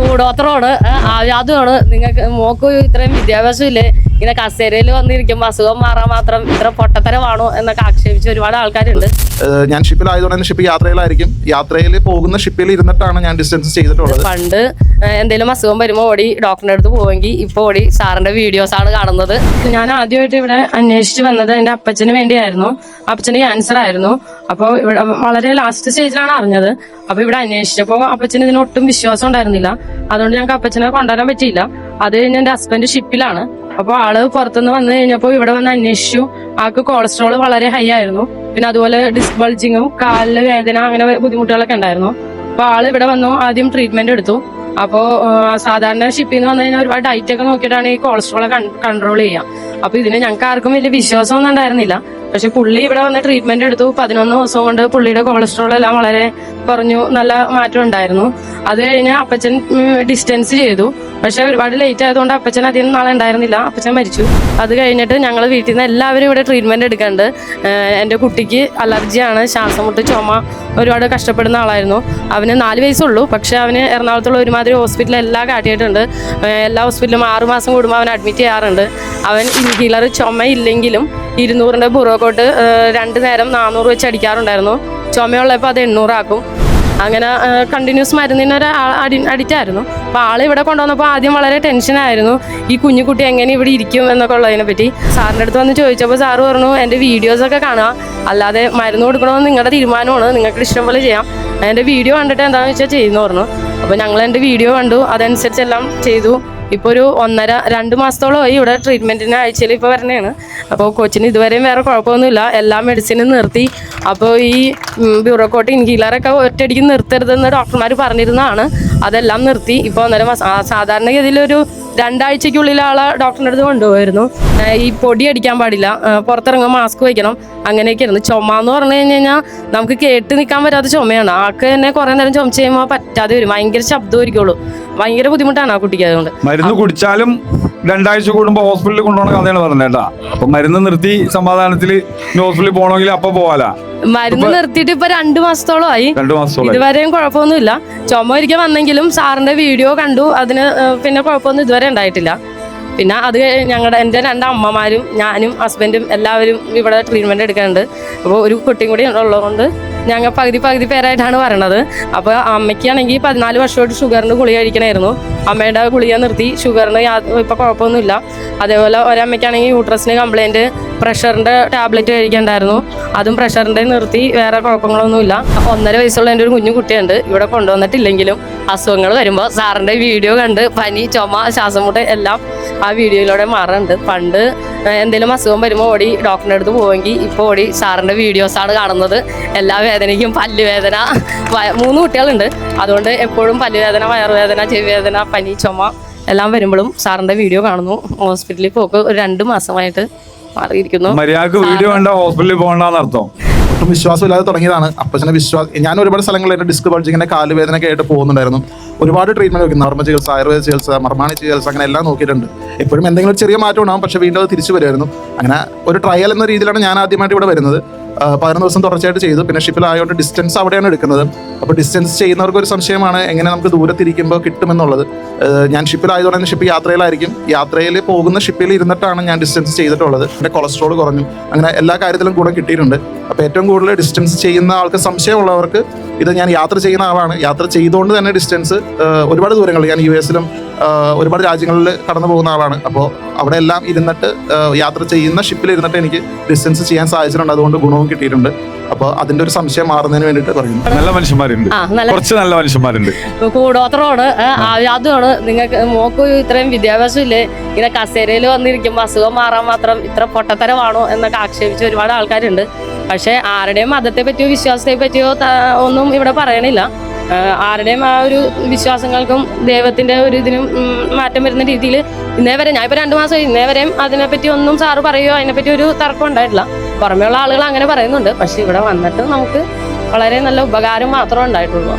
കൂടോത്രമാണ് അതുമാണ്. നിങ്ങൾക്ക് മോക്ക് ഇത്രയും വിദ്യാഭ്യാസം ഇല്ലേ ഇങ്ങനെ കസേരയിൽ വന്നിരിക്കുമ്പോൾ അസുഖം മാറാൻ മാത്രം ഇത്ര പൊട്ടത്തരമാണോ എന്നൊക്കെ ആക്ഷേപിച്ച് ഒരുപാട് ആൾക്കാരുണ്ട്. ഞാൻ ഷിപ്പിലായതുകൊണ്ട് ഷിപ്പ് യാത്രയിലായിരിക്കും. യാത്രയിൽ പോകുന്ന ഷിപ്പിൽ ഇരുന്നിട്ടാണ് ഞാൻ ഡിസ്റ്റൻസ് ചെയ്തിട്ടുള്ളത്. പണ്ട് എന്തെങ്കിലും അസുഖം വരുമ്പോൾ ഓടി ഡോക്ടറിന്റെ അടുത്ത് പോവെങ്കിൽ ഇപ്പോൾ ഓടി സാറിന്റെ വീഡിയോസ് ആണ് കാണുന്നത്. ഞാൻ ആദ്യമായിട്ട് ഇവിടെ അന്വേഷിച്ച് വന്നത് എന്റെ അപ്പച്ചന് വേണ്ടിയായിരുന്നു. അപ്പച്ചന് ക്യാൻസർ ആയിരുന്നു. അപ്പോൾ ഇവിടെ വളരെ ലാസ്റ്റ് സ്റ്റേജിലാണ് അറിഞ്ഞത്. അപ്പൊ ഇവിടെ അന്വേഷിച്ചപ്പോൾ അപ്പച്ചന് ഇതിന് ഒട്ടും വിശ്വാസം ഉണ്ടായിരുന്നില്ല. അതുകൊണ്ട് ഞങ്ങൾക്ക് അപ്പച്ചനെ കൊണ്ടുവരാൻ പറ്റിയില്ല. അത് കഴിഞ്ഞ് എന്റെ ഹസ്ബൻഡ് ഷിപ്പിലാണ് അപ്പൊ ആൾ പുറത്തുനിന്ന് വന്നു കഴിഞ്ഞപ്പോൾ ഇവിടെ വന്ന് അന്വേഷിച്ചു. ആൾക്ക് കൊളസ്ട്രോൾ വളരെ ഹൈ ആയിരുന്നു. പിന്നെ അതുപോലെ ഡിസ്ക് ബൾജിങ്ങും കാലിൽ വേദന അങ്ങനെ ബുദ്ധിമുട്ടുകളൊക്കെ ഉണ്ടായിരുന്നു. അപ്പൊ ആൾ ഇവിടെ വന്നു ആദ്യം ട്രീറ്റ്മെന്റ് എടുത്തു. അപ്പോ സാധാരണ ഷിപ്പിൽ നിന്ന് വന്നു കഴിഞ്ഞാൽ ഒരുപാട് ഡയറ്റ് ഒക്കെ നോക്കിയിട്ടാണ് ഈ കൊളസ്ട്രോൾ കൺട്രോൾ ചെയ്യുക അപ്പൊ ഇതിന് ഞങ്ങൾക്ക് ആർക്കും വലിയ വിശ്വാസമൊന്നും ഉണ്ടായിരുന്നില്ല. പക്ഷെ പുള്ളി ഇവിടെ വന്ന് ട്രീറ്റ്മെന്റ് എടുത്തു. പതിനൊന്ന് ദിവസം കൊണ്ട് പുള്ളിയുടെ കൊളസ്ട്രോൾ എല്ലാം വളരെ കുറഞ്ഞു നല്ല മാറ്റം ഉണ്ടായിരുന്നു. അത് കഴിഞ്ഞ് അപ്പച്ചൻ ഡിസ്റ്റൻസ് ചെയ്തു. പക്ഷെ ഒരുപാട് ലേറ്റ് ആയതുകൊണ്ട് അപ്പച്ചൻ അധികം നാളെ ഉണ്ടായിരുന്നില്ല. അപ്പച്ചൻ മരിച്ചു. അത് കഴിഞ്ഞിട്ട് ഞങ്ങൾ വീട്ടിൽ നിന്ന് എല്ലാവരും ഇവിടെ ട്രീറ്റ്മെന്റ് എടുക്കുന്നുണ്ട് ഏഹ് എന്റെ കുട്ടിക്ക് അലർജിയാണ് ശ്വാസം മുട്ട് ചുമ ഒരുപാട് കഷ്ടപ്പെടുന്ന ആളായിരുന്നു. അവന് നാല് വയസ്സുള്ളൂ. പക്ഷെ അവന് എറണാകുളത്തുള്ള ഒരുമാതിരി ഹോസ്പിറ്റലിൽ എല്ലാം കാട്ടിയിട്ടുണ്ട്. എല്ലാ ഹോസ്പിറ്റലും ആറുമാസം കൂടുമ്പോൾ അവൻ അഡ്മിറ്റ് ചെയ്യാറുണ്ട്. അവൻ ഇൻഹീലർ ചുമ ഇല്ലെങ്കിലും ഇരുന്നൂറിന്റെ ബുറോക്കോട്ട് രണ്ട് നേരം നാനൂറ് വെച്ച് അടിക്കാറുണ്ടായിരുന്നു. ചുമയുള്ളപ്പോൾ അത് എണ്ണൂറാക്കും. അങ്ങനെ കണ്ടിന്യൂസ് മരുന്നിന് ഒരു അടി അഡിക്റ്റ് ആയിരുന്നു. അപ്പോൾ ആൾ ഇവിടെ കൊണ്ടുവന്നപ്പോൾ ആദ്യം വളരെ ടെൻഷനായിരുന്നു ഈ കുഞ്ഞു കുട്ടി എങ്ങനെ ഇവിടെ ഇരിക്കും എന്നൊക്കെ ഉള്ളതിനെ പറ്റി. സാറിന്റെ അടുത്ത് വന്ന് ചോദിച്ചപ്പോൾ സാറ് പറഞ്ഞു എന്റെ വീഡിയോസൊക്കെ കാണുക അല്ലാതെ മരുന്ന് കൊടുക്കണമെന്ന് നിങ്ങളുടെ തീരുമാനമാണ്. നിങ്ങൾക്ക് ഇഷ്ടം പോലെ ചെയ്യാം. എന്റെ വീഡിയോ കണ്ടിട്ട് എന്താണെന്ന് വെച്ചാൽ ചെയ്യുന്നു പറഞ്ഞു. അപ്പോൾ ഞങ്ങൾ എന്റെ വീഡിയോ കണ്ടു. അതനുസരിച്ചെല്ലാം ചെയ്തു. ഇപ്പോൾ ഒരു ഒന്നര രണ്ട് മാസത്തോളമായി ഇവിടെ ട്രീറ്റ്മെന്റിന് ആഴ്ചയിൽ ഇപ്പോൾ വരണേണ്. അപ്പോൾ കൊച്ചിന് ഇതുവരെയും വേറെ കുഴപ്പമൊന്നുമില്ല. എല്ലാ മെഡിസിനും നിർത്തി. അപ്പോൾ ഈ ബ്യൂറോക്കോട്ട് ഇൻഹീലറൊക്കെ ഒറ്റയടിക്ക് നിർത്തരുതെന്ന് ഡോക്ടർമാർ പറഞ്ഞിരുന്നതാണ്. അതെല്ലാം നിർത്തി. ഇപ്പോൾ ഒന്നര മാസം സാധാരണഗതിയിൽ സാധാരണഗതിയിലൊരു രണ്ടാഴ്ചയ്ക്കുള്ളിൽ ആളെ ഡോക്ടറിന്റെ അടുത്ത് കൊണ്ടുപോയിരുന്നു ഈ പൊടി അടിക്കാൻ പാടില്ല. പുറത്തിറങ്ങുമ്പോൾ മാസ്ക് വയ്ക്കണം അങ്ങനെയൊക്കെ ആയിരുന്നു ചുമ എന്ന് പറഞ്ഞു കഴിഞ്ഞ് കഴിഞ്ഞാൽ നമുക്ക് കേട്ട് നിൽക്കാൻ പറ്റാത്ത ചുമയാണ്. ആൾക്ക് തന്നെ കുറേ നേരം ചുമച്ച് കഴിയുമ്പോൾ പറ്റാതെ വരും. ഭയങ്കര ശബ്ദമായിരിക്കുള്ളൂ. ഭയങ്കര ബുദ്ധിമുട്ടാണ് ആ കുട്ടിക്ക് അതുകൊണ്ട് മരുന്ന് കുടിച്ചാലും രണ്ടാഴ്ച കൂടുമ്പോ ഹോസ്പിറ്റലിൽ കൊണ്ടുപോകണ കഥയാണ് പറഞ്ഞത് കേട്ടാ. അപ്പൊ മരുന്ന് നിർത്തി സമാധാനത്തിൽ ഹോസ്പിറ്റലിൽ പോകണമെങ്കിൽ അപ്പൊ പോവാലാ. മരുന്ന് നിർത്തിയിട്ട് ഇപ്പൊ രണ്ടു മാസത്തോളമായി. ഇതുവരെയും കുഴപ്പമൊന്നുമില്ല. ചുമ ഒരിക്കൽ വന്നെങ്കിലും സാറിന്റെ വീഡിയോ കണ്ടു. അതിന് പിന്നെ കുഴപ്പമൊന്നും ഇതുവരെ ഉണ്ടായിട്ടില്ല. പിന്നെ അത് ഞങ്ങളുടെ എന്റെ രണ്ട് അമ്മമാരും ഞാനും ഹസ്ബൻഡും എല്ലാവരും ഇവിടെ ട്രീറ്റ്മെന്റ് എടുക്കുന്നുണ്ട് അപ്പോൾ ഒരു കുട്ടിയും കൂടി ഉള്ളതുകൊണ്ട് ഞങ്ങൾ പകുതി പകുതി പേരായിട്ടാണ് പറയണത് അപ്പോൾ അമ്മയ്ക്കാണെങ്കിൽ പതിനാല് വർഷമായിട്ട് ഷുഗറിന് ഗുളിക കഴിക്കണമായിരുന്നു അമ്മയുടെ ഗുളിക നിർത്തി ഷുഗറിന് ഇപ്പോൾ കുഴപ്പമൊന്നുമില്ല. അതേപോലെ ഒരമ്മയ്ക്കാണെങ്കിൽ യൂട്രസിന് കംപ്ലൈന്റ് പ്രഷറിന്റെ ടാബ്ലറ്റ് കഴിക്കണ്ടായിരുന്നു. അതും പ്രഷറിന്റെ നിർത്തി വേറെ കുഴപ്പങ്ങളൊന്നുമില്ല. ഒന്നര വയസ്സുള്ള എന്റെ ഒരു കുഞ്ഞു കുട്ടിയുണ്ട്. ഇവിടെ കൊണ്ടുവന്നിട്ടില്ലെങ്കിലും അസുഖങ്ങൾ വരുമ്പോൾ സാറിന്റെ വീഡിയോ കണ്ട് പനി ചുമ ശ്വാസം മുട്ട എല്ലാം ആ വീഡിയോയിലൂടെ മാറുന്നുണ്ട് പണ്ട് എന്തെങ്കിലും അസുഖം വരുമ്പോൾ ഓടി ഡോക്ടറിന്റെ അടുത്ത് പോവെങ്കിൽ ഇപ്പോൾ ഓടി സാറിന്റെ വീഡിയോസാണ് കാണുന്നത്. എല്ലാ വേദനയ്ക്കും പല്ലുവേദന മൂന്ന് കുട്ടികളുണ്ട്. അതുകൊണ്ട് എപ്പോഴും പല്ലുവേദന വയറുവേദന ചെവിവേദന പനി ചുമ എല്ലാം വരുമ്പോഴും സാറിന്റെ വീഡിയോ കാണുന്നു. ഹോസ്പിറ്റലിൽ പോക്ക് ഒരു രണ്ട് മാസമായിട്ട് മാറിയിരിക്കുന്നു. മര്യാദയ്ക്ക് വീഡിയോ വേണ്ട ഹോസ്പിറ്റലിൽ പോകണ്ടെന്ന് അർത്ഥം. ഒട്ടും വിശ്വാസമില്ലാതെ തുടങ്ങിയതാണ്. അപ്പച്ചനെ വിശ്വാസം ഞാൻ ഒരുപാട് സ്ഥലങ്ങളിൽ എന്റെ ഡിസ്ക് പഠിച്ചിങ്ങനെ കാലുവേദനയൊക്കെ ആയിട്ട് പോകുന്നുണ്ടായിരുന്നു. ഒരുപാട് ട്രീറ്റ്മെന്റ് നോക്കി നർമ്മ ചികിത്സ ആയുർവേദ ചികിത്സ മർമാണി ചികിത്സ അങ്ങനെ എല്ലാം നോക്കിയിട്ടുണ്ട്. എപ്പോഴും എന്തെങ്കിലും ഒരു ചെറിയ മാറ്റം ഉണ്ടാവും. പക്ഷേ വീണ്ടും അത് തിരിച്ചു വരുമായിരുന്നു. അങ്ങനെ ഒരു ട്രയൽ എന്ന രീതിയിലാണ് ഞാൻ ആദ്യമായിട്ട് ഇവിടെ വരുന്നത്. പതിനൊന്ന് ദിവസം തുടർച്ചയായിട്ട് ചെയ്തു. പിന്നെ ഷിപ്പിലായതുകൊണ്ട് ഡിസ്റ്റൻസ് അവിടെയാണ് എടുക്കുന്നത്. അപ്പോൾ ഡിസ്റ്റൻസ് ചെയ്യുന്നവർക്ക് ഒരു സംശയമാണ് എങ്ങനെ നമുക്ക് ദൂരത്തിരിക്കുമ്പോൾ കിട്ടുമെന്നുള്ളത്. ഞാൻ ഷിപ്പിലായതുകൊണ്ട് തന്നെ ഷിപ്പ് യാത്രയിലായിരിക്കും. യാത്രയിൽ പോകുന്ന ഷിപ്പിൽ ഇരുന്നിട്ടാണ് ഞാൻ ഡിസ്റ്റൻസ് ചെയ്തിട്ടുള്ളത്. എന്റെ കൊളസ്ട്രോൾ കുറഞ്ഞു. അങ്ങനെ എല്ലാ കാര്യത്തിലും കൂടെ കിട്ടിയിട്ടുണ്ട്. അപ്പോൾ ഏറ്റവും കൂടുതൽ ഡിസ്റ്റൻസ് ചെയ്യുന്ന ആൾക്ക് സംശയമുള്ളവർക്ക് ഇത് ഞാൻ യാത്ര ചെയ്യുന്ന ആളാണ്. യാത്ര ചെയ്തുകൊണ്ട് തന്നെ ഡിസ്റ്റൻസ് ഒരുപാട് ദൂരങ്ങൾ ഞാൻ യു എസിലും ഒരുപാട് രാജ്യങ്ങളിൽ കടന്നു പോകുന്ന ആളാണ്. അപ്പോൾ അവിടെ എല്ലാം ഇരുന്നിട്ട് യാത്ര ചെയ്യുന്ന ഷിപ്പിൽ ഇരുന്നിട്ട് എനിക്ക് ഡിസ്റ്റൻസ് ചെയ്യാൻ സാധിച്ചിട്ടുണ്ട്. അതുകൊണ്ട് ഗുണവും കിട്ടിയിട്ടുണ്ട്. അപ്പൊ അതിന്റെ ഒരു സംശയം മാറുന്നതിന് വേണ്ടിട്ട് പറയുന്നു. നല്ല മനുഷ്യന്മാരുണ്ട്. കുറച്ച് നല്ല മനുഷ്യന്മാരുണ്ട്. കൂടോത്രമാണ്. അതുമാണ്. നിങ്ങൾക്ക് മോക്ക് ഇത്രയും വിദ്യാഭ്യാസം ഇല്ലേ ഇങ്ങനെ കസേരയിൽ വന്നിരിക്കുമ്പോൾ അസുഖം മാറാൻ മാത്രം ഇത്ര പൊട്ടത്തരമാണോ എന്നൊക്കെ ആക്ഷേപിച്ച് ഒരുപാട് ആൾക്കാരുണ്ട്. പക്ഷേ ആരുടെയും മതത്തെ പറ്റിയോ വിശ്വാസത്തെ പറ്റിയോ ഒന്നും ഇവിടെ പറയണില്ല. ആരുടെയും ആ ഒരു വിശ്വാസങ്ങൾക്കും ദൈവത്തിന്റെ ഒരു ഇതിനും മാറ്റം വരുന്ന രീതിയിൽ ഇന്നേ വരെ ഞാൻ ഇപ്പൊ രണ്ടു മാസം ഇന്നേ വരെയും അതിനെപ്പറ്റി ഒന്നും സാറ് പറയുകയോ അതിനെപ്പറ്റി ഒരു തർക്കം ഉണ്ടായിട്ടില്ല. പുറമേയുള്ള ആളുകൾ അങ്ങനെ പറയുന്നുണ്ട്. പക്ഷെ ഇവിടെ വന്നിട്ട് നമുക്ക് വളരെ നല്ല ഉപകാരം മാത്രമേ ഉണ്ടായിട്ടുള്ളൂ.